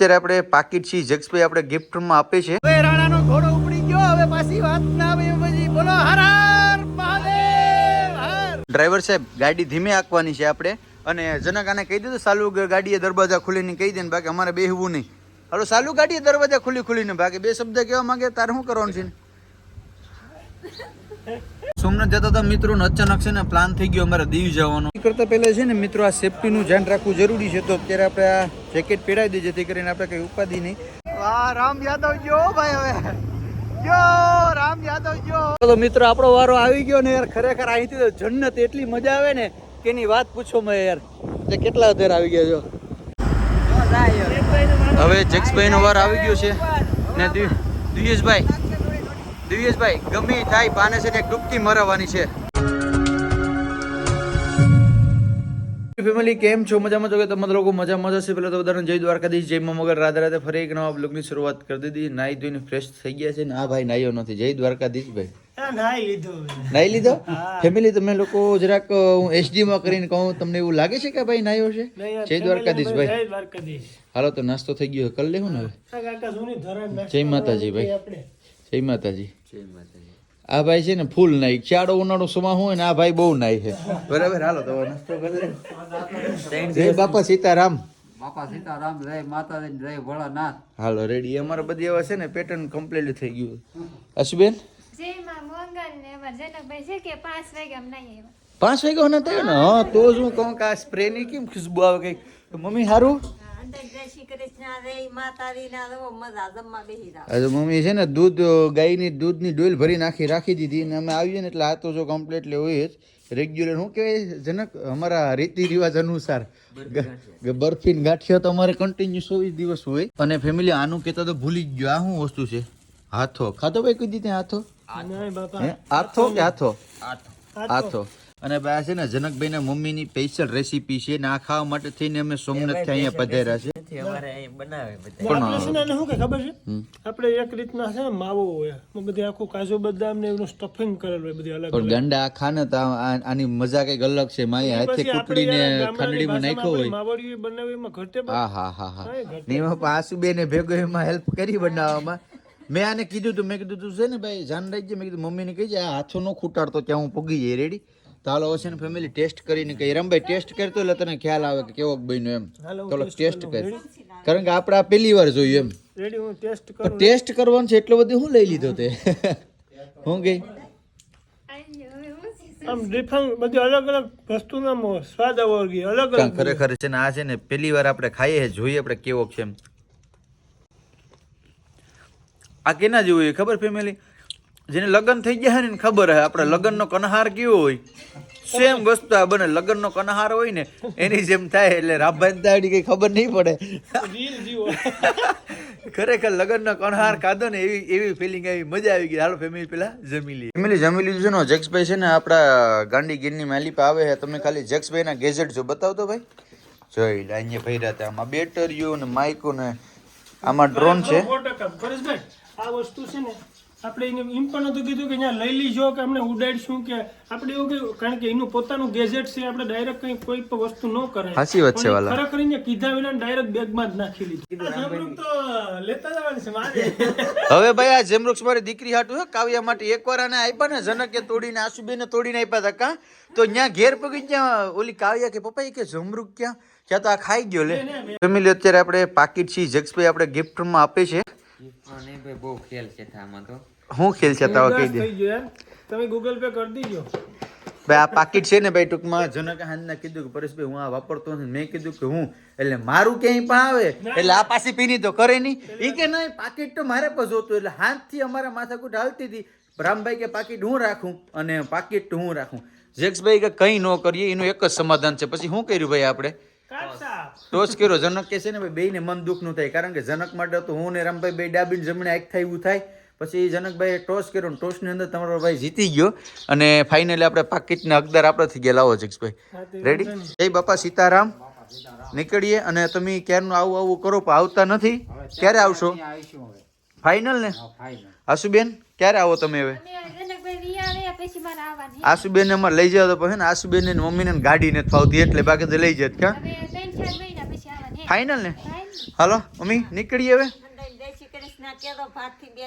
અત્યારે આપણે પાકીટ છીએ જક્ષભાઈ આપણે ગિફ્ટમાં આપે છે. હવે રાણાનો ઘોડો ઉપડી ગયો હવે પાછી વાત ના આવે પછી બોલો હર હર મહાદેવ હર. ડ્રાઈવર સાહેબ ગાડી ધીમે આંકવાની છે આપણે. અને જનકાને કહી દીધું સાલુ ગાડીએ દરવાજા ખુલીને કહી દે ને બાકી અમારે બેહવું નહીં. હાલો સાલુ ગાડીએ દરવાજા ખુલી ખુલીને બાકી બે શબ્દ કહેવા માંગે તારે શું કરવાનું છે? સોમનાથ જતા હતા મિત્રો અચાનક છે ને પ્લાન થઈ ગયો અમારે દીવ જવાનો. કરતા પહેલા છે ને મિત્રો આ સેફટીનું ધ્યાન રાખવું જરૂરી છે તો અત્યારે આપણે આ જેકેટ પહેરાવી દઈએ જેથી કરીને આપણે કઈ ઉપાધિ નહીં. વાહ રામ યાદવ જો ભાઈ હવે. જો રામ યાદવ જો તો મિત્રો આપણો વારો આવી ગયો ને યાર ખરેખર અહીંથી તો જન્નત એટલી મજા આવે ને કે એની વાત પૂછો મેં યાર. એટલે કેટલા અત્યારે આવી ગયા છો? હવે જક્ષભાઈ નો વાર આવી ગયો છે ને દિ- દિવ્યેશભાઈ ગમે થાય પાને છે ને ડૂબકી મરાવવાની છે. ફેમિલી કેમ છો? મજામાં છો કે તમારા લોકો મજામાં જશે પેલા તો બધાને જય દ્વારકાધીશ જય મગર. રાધે રાધે ફરી એક નવા બ્લોગની શરૂઆત કરી દીધી. નાઈ ધોઈને ફ્રેશ થઈ ગયા છે ને? આ ભાઈ નાયો નથી. જય દ્વારકાધીશ ભાઈ. નાઈ લીધું નાઈ લીધો? ફેમિલી તમે લોકો જરાક હું HD માં કરીને કહું તમને એવું લાગે છે કે ભાઈ નાયો છે? જય દ્વારકાધીશ ભાઈ. હાલો તો નાસ્તો થઈ ગયો. કરી લેવું ને હવે? જય માતાજી ધોરણ જય માતાજી. જય માતાજી. આ ભાઈ છે ને ફૂલ નાઈ. શિયાળો ઉનાળો સમા હોય ને આ ભાઈ બહુ નાઈ છે. બરાબર હાલો તો નાસ્તો કરી જય બાપા સીતારામ. બાપા સીતારામ જય માતાજી જય ભોળાનાથ. હાલો રેડી અમારે બધી એવા છે ને પેટર્ન કમ્પ્લીટ થઈ ગયું અશબેન ને પાંચ વાગ્યા વાગ્યા થયો ને હા તો જ હું કહું કે આ સ્પ્રે ની કેમ ખુશબુ આવે કઈ મમ્મી સારું મમ્મી છે ને દૂધ ગાયની દૂધની ડોલ ભરી નાખી રાખી દીધી ને અમે આવીએ ને એટલે આ તો જો કમ્પ્લીટલી હોય જ. રેગ્યુલર શું કહેવાય જનક અમારા રીતિ રિવાજ અનુસાર. બરફીન બરફી ને ગાંઠિયા તો અમારે કન્ટિન્યુ ચોવીસ દિવસ હોય. અને ફેમિલી આનું કહેતા તો ભૂલી જ ગયો. આ શું વસ્તુ છે? હાથો. ખાતો ભાઈ કીધી ત્યાં હાથો? હાથો. કે હાથો? આથો અને બા છે ને જનકભાઈ ના મમ્મી ની સ્પેશિયલ રેસીપી છે ને આ ખાવા માટે થઈને અમે સોમનાથથી અહીંયા પધાર્યા છે આપણે છે ને એને શું કે ખબર છે? આપણે એક રીતના છે ને માવો હોય. એમાં બધી આખું કાજુ બદામ ને એનું સ્ટફિંગ કરેલું હોય બધી અલગ ગાંડા ખાને તો આની મજા કંઈક અલગ છે. માય હાથે કુકડી ને કુટડીને માં નાખ્યો હોય. માવડી બનાવ્યું એમાં ઘટે હા હા હા હા. હા, પાસુ બે ને એમાં ભેગો એમાં હેલ્પ કરી બનાવવામાં. મેં આને કીધું તું મેં કીધું તું છે ને ભાઈ જાન રાખજે. મેં કીધું મમ્મીને કહી આ હાથો નો ખૂટાડતો ત્યાં હું પગી જઈ રેડી હાલો ને ફેમિલી ટેસ્ટ કરીને કહી રમભાઈ ટેસ્ટ કરતો એટલે તને ખ્યાલ આવે કે કેવો બન્યો એમ. ચાલો ટેસ્ટ કરી. કારણ કે આપણે આ પહેલી વાર જોયું એમ. ટેસ્ટ કરવાનું છે એટલો બધું હું લઈ લીધો તે. હું ગઈ? આમ ડિફરન્ટ બધી અલગ અલગ વસ્તુના સ્વાદ અલગ અલગ ખરેખર છે ને આ છે ને પહેલી વાર આપણે ખાઈએ જોઈએ આપણે કેવો છે એમ. આ કેના જેવું ખબર ફેમિલી જેને લગ્ન થઈ ગયા ને ખબર હે આપણે લગ્નનો કનહાર કેવો હોય. સેમ વસ્તુ આ બને લગ્નનો કનહાર હોય ને એની જેમ થાય એટલે રાભાઈ દાડી કઈ ખબર નહીં પડે. ખરેખર લગ્નનો કણહાર ખાધો ને એવી એવી ફિલિંગ આવી મજા આવી ગઈ. હાલો ફેમિલી પેલા જમી લઈએ. ફેમિલી જમી લીધું છે ને જેક્સભાઈ છે ને આપણા ગાંડી ગીરની માલી પા આવે છે. તમે ખાલી જેક્સભાઈના ગેજેટ જો બતાવતો ભાઈ. જોઈ લે અહીંયા ભર્યા હતા. આમાં બેટરીઓ ને માઇકો ને આમાં ડ્રોન છે. આ વસ્તુ છે ને આપણે એને એમ પણ નહોતું કીધું કે અહીંયા લઈ લીજો કે અમને ઉડાડશું કે આપણે એવું કહ્યું કારણ કે એનું પોતાનું ગેજેટ છે આપણે ડાયરેક્ટ કઈ કોઈ પણ વસ્તુ ન કરે સાચી વાત છે વાલા. ખરેખર એને કીધા વિના ડાયરેક્ટ બેગમાં જ નાખી લીધું. તો લેતા જવાની છે મારે હવે ભાઈ આ જેમરૂક્ષ મારી દીકરી હાટું હે કાવ્યા માટે એકવાર આને આપ્યા ને જનકે તોડીને આસુબેને તોડીને આપ્યા હતા કાં? તો ત્યાં ઘેર પગી ત્યાં ઓલી કાવ્યા કે પપ્પા એ કે જમરૂક ક્યાં? ક્યાં તો આ ખાઈ ગયો લે. ફેમિલી અત્યારે આપણે પાકીટ છીએ જક્ષભાઈ આપણે ગિફ્ટમાં આપે છે. ભાઈ બહુ ખેલ છે તો. હું ખેલ છે તાવ કહી દે. તમે ગૂગલ પે કરી દીજો. ભાઈ આ પાકીટ છે ને ભાઈ ટૂંકમાં. જનક હાંજના કીધું કે પરેશભાઈ હું આ વાપરતો નથી. મેં કીધું કે હું એટલે મારું ક્યાંય પણ આવે. એટલે આ પાછી પીની તો કરે નહીં. એ કે નહીં પાકીટ તો મારે પણ જોતું. એટલે હાથથી અમારા માથાકૂટ હાલતી હતી. રામભાઈ કે પાકીટ હું રાખું? અને પાકીટ હું રાખું? જેક્સભાઈ કે કંઈ ન કરીએ એનું એક જ સમાધાન છે. પછી શું કર્યું ભાઈ આપણે? ટોચ કર્યો. જનક કે છે ને ભાઈ બેયને મન દુઃખનું થાય. કારણ કે જનક માટે તો હું ને રામભાઈ બે ડાબીને જમણે એક થાય એવું થાય. પછી જનકભાઈ ટોસ કર્યો ટોસની અંદર તમારો ભાઈ જીતી ગયો. અને ફાઇનલી આપણે પાકીટના હકદાર આપણે થઈ ગયા લાવો જગભાઈ રેડી જય બાપા સીતારામ. નીકળીએ અને તમે ક્યારનું આવું આવું કરો પણ આવતા નથી. ક્યારે આવશો? ફાઇનલ ને? આશુબેન ક્યારે આવો તમે હવે? અમે જનકભાઈ વિયા રહ્યા પછી મારે આવવાનું. આશુબેન અમારે લઈ જાવ તો પછી આશુબેન ને મમ્મીને ગાડી નથી ફાવતી એટલે બાકી તો લઈ જાય ક્યાં ફાઇનલ ને હાલો મમ્મી નીકળીએ હવે?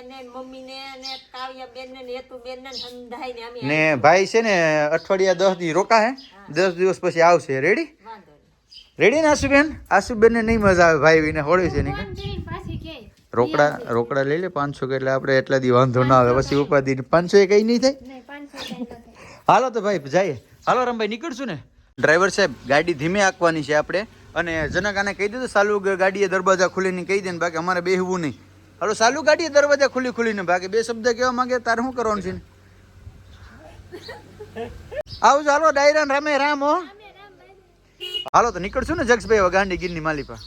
ને મમ્મી ને ને કાવ્યા બેન ને હેતુ બેન ને હંધાઈ ને અમે ને ભાઈ છે ને અઠવાડિયા દસ દિવસ રોકા હે. દસ દિવસ પછી આવશે. રેડી રેડી ને આશુબેન? આશુબેન ને નહીં મજા આવે ભાઈ વિને હોળી છે નહીં રોકડા રોકડા લઈ લે પાંચસો કે એટલે આપણે એટલા દી વાંધો ના આવે. પછી ઉપાધિ પાંચસો એ કઈ નહીં થાય. હાલો તો ભાઈ જઈએ. હાલો રમભાઈ નીકળશું ને. ડ્રાઈવર સાહેબ ગાડી ધીમે આંકવાની છે આપણે. અને જનકાને કહી દીધું, સાલું ગાડીએ દરવાજા ખુલીને કહી દે ને બાકી અમારે બેહવું નહીં. હાલો, સાલુ ગાડીએ દરવાજા ખુલી ખુલીને બાકી બે શબ્દ કહેવા માંગે, તારે શું કરવાનું છે? આવજો હાલો ડાયરા રામે રામ હો. હાલો, તો નીકળશું ને જક્ષભાઈ ગાંડી ગીરની માલિપા.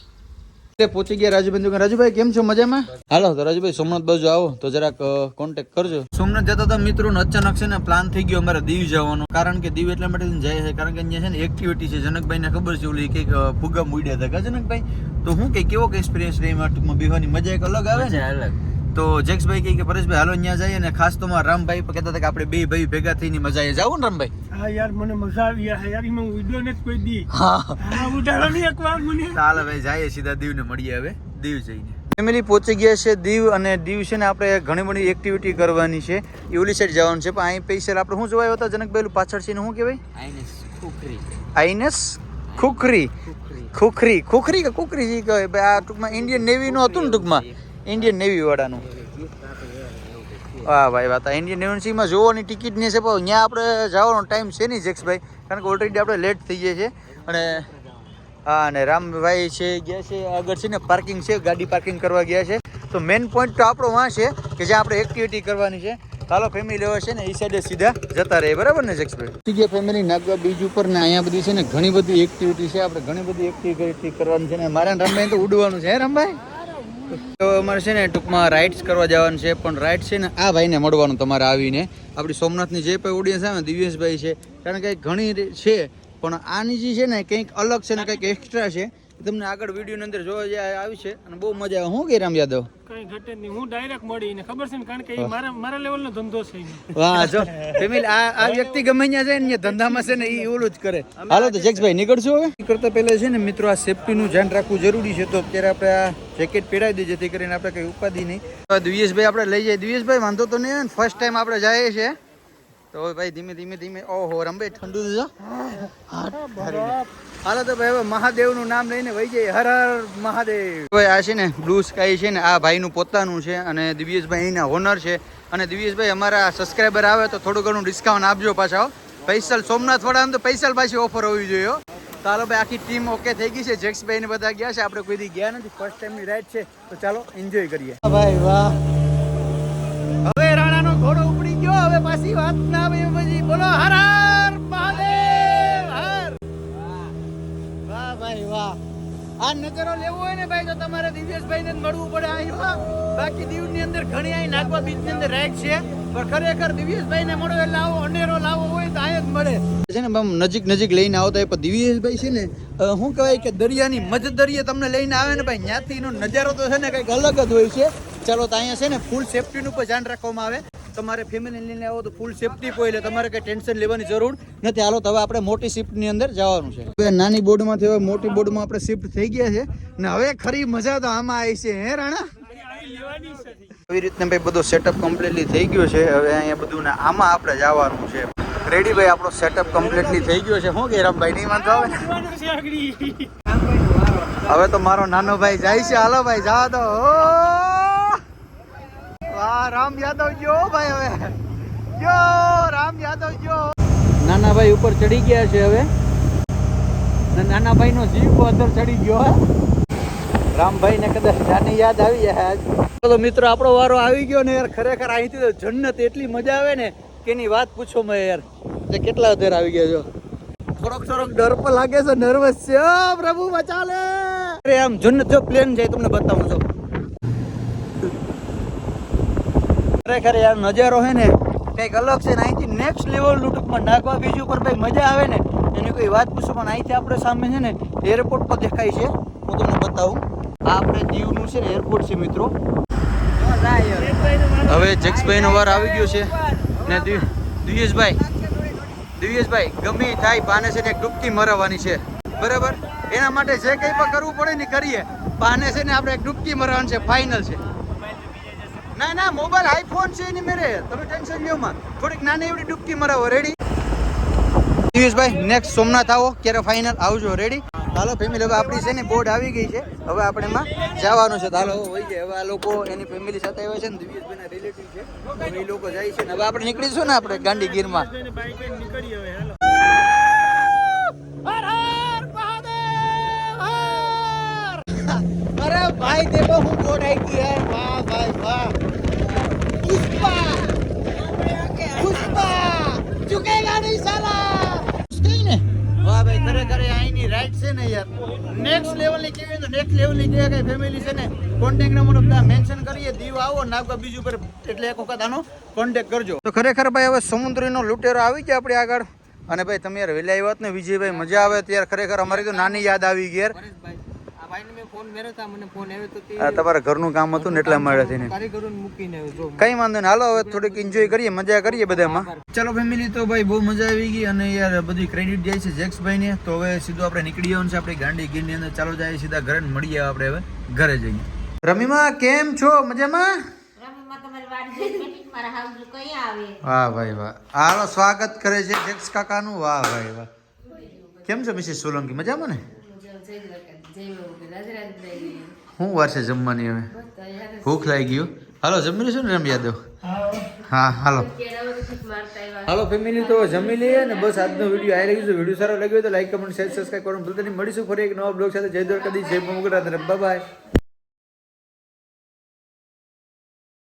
પહોંચી ગયા રાજુભાઈ દુકાન રાજુભાઈ કેમ છો? મજામાં? હાલો તો રાજુભાઈ સોમનાથ બાજુ આવો. તો જરાક કોન્ટેક્ટ કરજો. સોમનાથ જતા હતા મિત્રો અચાનક છે ને પ્લાન થઈ ગયો અમારે દીવ જવાનો. કારણ કે દીવ એટલા માટે જાય છે કારણ કે અહીંયા છે ને એક્ટિવિટી છે. જનકભાઈ ને ખબર છે ઓલી કંઈક ફુગા મૂડ્યા હતા. જનકભાઈ? તો હું કઈ કેવો એક્સપિરિયન્સ રહી એમાં ટૂંકમાં બેહવાની મજા એક અલગ આવે ને? અલગ. તો જેક્સભાઈ કે પરેશભાઈ હાલો અહીંયા જઈએ ને. ખાસ તો મારા રામભાઈ કહેતા હતા કે આપણે બે ભાઈ ભેગા થઈને મજા આવી જાવ ને રામભાઈ. હા યાર મને મજા આવી યાર યાર એમાં વિડિયો ને કોઈ દી. હા. ઉડાડો નહીં એકવાર મને. ચાલો હવે જઈએ સીધા દીવને મળીએ હવે દીવ જઈને. ફેમિલી પહોંચી ગયા છે દીવ અને દીવ છે ને આપણે ઘણી બધી એક્ટિવિટી કરવાની છે. એ ઓલી સાઈડ જવાનું છે પણ અહીં પૈસા આપણે શું જોવાયો હતા જનકભાઈ પાછળ છે ને શું કહેવાય? આઈને ખુખરી. આઈનેસ ખુખરી. ખુખરી. ખુખરી. કે કુકરી જી કહેવાય. ભાઈ આ ટૂંકમાં ઇન્ડિયન નેવીનું હતું ને ટૂંકમાં? ઇન્ડિયન નેવી વાળાનું. વાહ ભાઈ વાત ઇન્ડિયન નેવીમાં જોવાની ટિકિટ નહીં છે, પણ ત્યાં આપણે જવાનો ટાઈમ છે નહીં જેક્સભાઈ કારણ કે ઓલરેડી આપણે લેટ થઈ જાય છે અને હા, અને રામભાઈ છે, ગયા છે, આગળ છે ને પાર્કિંગ છે, ગાડી પાર્કિંગ કરવા ગયા છે. તો મેઇન પોઈન્ટ તો આપણો વાં છે કે જ્યાં આપણે એક્ટિવિટી કરવાની છે. ચાલો ફેમિલી હવે છે ને, એ સાઈડે સીધા જતા રહે બરાબર ને જેક્સભાઈ ગયા ફેમિલી નાગવા બીજ ઉપર ને અહીંયા બધી છે ને ઘણી બધી એક્ટિવિટી છે. આપણે ઘણી બધી એક્ટિવિટી કરવાની છે ને. મારા રામભાઈ તો ઉડવાનું છે, હે રામભાઈ? તો અમારે છે ને ટૂંકમાં રાઇડ્સ કરવા જવાનું છે, પણ રાઇડ છે ને આ ભાઈને મળવાનું તમારે આવીને. આપણી સોમનાથની જે પણ ઓડિયન્સ આવે ને, દિવ્યેશભાઈ છે, કારણ કે ઘણી છે, પણ આની જે છે ને કંઈક અલગ છે ને, કંઈક એક્સ્ટ્રા છે. તમને આગળ વિડીયોની અંદર જોવા જે આવી છે અને બહુ મજા આવે. હું કે રામ યાદવ? કઈ ઘટે નહીં. હું ડાયરેક્ટ મળી ને ખબર છે ને? કારણ કે એ મારા મારા લેવલનો ધંધો છે વાહ જો. ફેમિલી આ આ વ્યક્તિ ગમે ત્યાં જાય ને ધંધામાં છે ને એ ઓલું જ કરે. હાલો તો જેક્સભાઈ નીકળશું હવે? કરતા પહેલા છે ને મિત્રો આ સેફટીનું ધ્યાન રાખવું જરૂરી છે. તો અત્યારે આપણે આ જેકેટ પહેરાવી દઈએ જેથી કરીને આપણે કઈ ઉપાધિ નહીં. તો દિવ્યેશભાઈ આપણે લઈ જઈએ દિવ્યેશભાઈ વાંધો તો નહીં ફર્સ્ટ ટાઈમ આપણે જઈએ છીએ. તો ભાઈ ધીમે ધીમે ધીમે ઓહો રમભાઈ ઠંડુ હાલો તો ભાઈ હવે મહાદેવનું નામ લઈને વહી જાય હર હર મહાદેવ. ભાઈ આ છે ને બ્લુ સ્કાય છે ને આ ભાઈનું પોતાનું છે અને દિવ્યેશભાઈ એના હોનર છે. અને દિવ્યેશભાઈ અમારા સબસ્ક્રાઈબર આવે તો થોડું ઘણું ડિસ્કાઉન્ટ આપજો પાછા હો. પૈસલ સોમનાથ વાળાને તો પૈસલ પાછી ઓફર હોવી જોઈએ ચાલો તો હાલો ભાઈ આખી ટીમ ઓકે થઈ ગઈ છે. જેક્સભાઈ ને બધા ગયા છે. આપણે કોઈ દી ગયા નથી. ફર્સ્ટ ટાઈમની રાઈડ છે. તો ચાલો એન્જોય કરીએ. ભાઈ વાહ. ઘોડો ગયો હવે પાછી વાત ના ભાઈ પછી બોલો, હર હર મહાદેવ, હર. વાહ ભાઈ વાહ. આ નજારો લેવો હોય ને ભાઈ, તો તમારે દિવ્યેશભાઈ ને જ મળવું પડે. અહીં બાકી દીવની અંદર ઘણી અહીં નાગવા બીચની અંદર રાઈડ છે. પણ ખરેખર દિવ્યેશભાઈ ને મળો એટલે આવો અનેરો લાવો હોય તો અહીં જ મળે. છે ને બમ નજીક નજીક લઈને આવતા હોય, પણ દિવ્યેશભાઈ છે ને શું કહેવાય કે દરિયાની મજદરીએ તમને લઈને આવે ને ભાઈ ત્યાંથી એનો નજારો તો છે ને કંઈક અલગ જ હોય છે. ચાલો તો અહીંયા છે ને ફૂલ સેફટીનું પણ ધ્યાન રાખવામાં આવે. તમારે ફેમિલી લઈને આવો તો ફૂલ સેફટી હોય એટલે તમારે કઈ ટેન્શન લેવાની જરૂર નથી. હાલો તો હવે આપણે મોટી શિફ્ટની અંદર જવાનું છે. હવે નાની બોર્ડમાંથી હવે મોટી બોર્ડમાં આપણે શિફ્ટ થઈ ગયા છે. ને હવે ખરી મજા તો આમાં આવી છે હે રાણા? આવી લેવાની છે આવી રીતના ભાઈ બધો સેટઅપ કમ્પ્લીટલી થઈ ગયો છે. હવે અહીંયા બધું ને આમાં આપણે જવાનું છે. રેડી ભાઈ આપણો સેટઅપ કમ્પ્લીટલી થઈ ગયો છે. શું કે રામભાઈ નહીં વાંધો આવે હવે તો મારો નાનો ભાઈ જાય છે. હાલો ભાઈ જા તો ઓ! વાહ રામ યાદવ જો ભાઈ હવે. જો, રામ યાદવ જો. નાના ભાઈ ઉપર ચડી ગયા છે હવે. નાના ભાઈ નો જીવ અંદર ચડી ગયો રામભાઈ ને કદાચ નાની યાદ આવી જાય આજ. તો મિત્રો, આપણો વારો આવી ગયો ને યાર, ખરેખર અહીંથી તો જન્નત એટલી મજા આવે ને કે એની વાત પૂછો મેં યાર. તે કેટલા અધેર આવી ગયા છો? થોડોક થોડોક ડર પણ લાગે છે નર્વસ છે. પ્રભુ, બચાલે. અરે, આમ જન્નત જો પ્લેન જાય, તમને બતાવું છું. ખરેખર યાર નજારો હે ને કંઈક અલગ છે ને અહીંથી નેક્સ્ટ લેવલ ટૂંકમાં નાગવા બીજ ઉપર ભાઈ મજા આવે ને એની કોઈ વાત પૂછો, પણ અહીંથી આપણે સામે છે ને એરપોર્ટ પર દેખાય છે. હું તમને બતાવું. આ આપણે દીવનું છે ને એરપોર્ટ છે મિત્રો. હવે જેક્સભાઈ નો વાર આવી ગયો છે ને દિવ- દિવ્યેશભાઈ દિવ્યેશભાઈ, ગમે થાય પાને છે ને ડૂબકી મરાવવાની છે. બરાબર? એના માટે જે કંઈ પણ કરવું પડે ને કરીએ. પાને છે ને આપણે ડૂબકી મરાવવાની છે ફાઇનલ છે. ના ના મોબાઈલ આઈફોન છે એની મેરે તમે ટેન્શન લ્યો માં થોડીક નાની એવડી ડૂબકી મરાવો રેડી દિવેશભાઈ નેક્સ્ટ સોમનાથ આવો ક્યારે ફાઇનલ આવજો રેડી હાલો ફેમિલી હવે આપણી છે ને બોર્ડ આવી ગઈ છે હવે આપણે એમાં જવાનું છે હાલો હોય છે હવે આ લોકો એની ફેમિલી સાથે આવ્યા છે ને દિવ્યેશભાઈના રિલેટિવ છે એ લોકો જાય છે ને હવે આપણે નીકળીશું ને આપણે ગાંડી ગીરમાં એને બાઈક લઈને નીકળીએ હવે હાલો અરે ભાઈ દેખો હું બોર્ડ આવી ગઈ યાર વાહ ભાઈ વાહ પુષ્પા પુષ્પા ચુકેગા નહીં સાલા કઈ ને વાહ ભાઈ ખરેખર એ અહીંની રાઈટ છે ને યાર. નેક્સ્ટ લેવલની કેવી તો નેક્સ્ટ લેવલની જે કઈ ફેમિલી છે ને? કોન્ટેક્ટ નંબર બધા મેન્શન કરીએ. દીવ આવો નાગવા બીજું પર એટલે એક વખત આનો કોન્ટેક્ટ કરજો. તો ખરેખર ભાઈ હવે સમુદ્રીનો લૂંટેરો આવી ગયા આપણે આગળ. અને ભાઈ તમે યાર વહેલા આવ્યા ને વિજયભાઈ મજા આવે ત્યારે ખરેખર અમારી તો નાની યાદ આવી ગઈ તમારા ઘરનું કામ હતું ને એટલા માટે થઈને. કઈ વાંધો ને હાલો હવે થોડીક એન્જોય કરીએ મજા કરીએ બધામાં. ચલો ફેમિલી તો ભાઈ બહુ મજા આવી ગઈ અને યાર બધી ક્રેડિટ જાય છે જેક્સભાઈ ને તો હવે સીધું આપણે નીકળી જવાનું છે આપણી ગાંડી ગીરની અંદર. ચાલો જાય સીધા ઘરે મળીએ આપણે હવે ઘરે જઈએ રમીમાં કેમ છો? મજામાં? રમીમાં તમારી વાડી જોઈને બેઠી મારા હાઉસ કઈ આવે? વાહ ભાઈ વાહ. હાલો સ્વાગત કરે છે જેક્સ કાકાનું. વાહ ભાઈ વાહ. કેમ છો મિસિસ સોલંકી? મજામાં ને? શું વાર છે જમવાની હવે? ભૂખ લાગી ગયું હાલો જમી લઈશું ને રમ યાદવ હા હાલો. હાલો ફેમિલી તો જમી લઈએ ને બસ આજનો વીડિયો આવી રહ્યો છે. વીડિયો સારો લાગ્યો તો લાઈક કમેન્ટ શેર સબસ્ક્રાઈબ કરવાનું ભૂલતા નહીં. મળીશું ફરી એક નવા બ્લોગ સાથે. જય દ્વારકાધી જય મોગરા બાય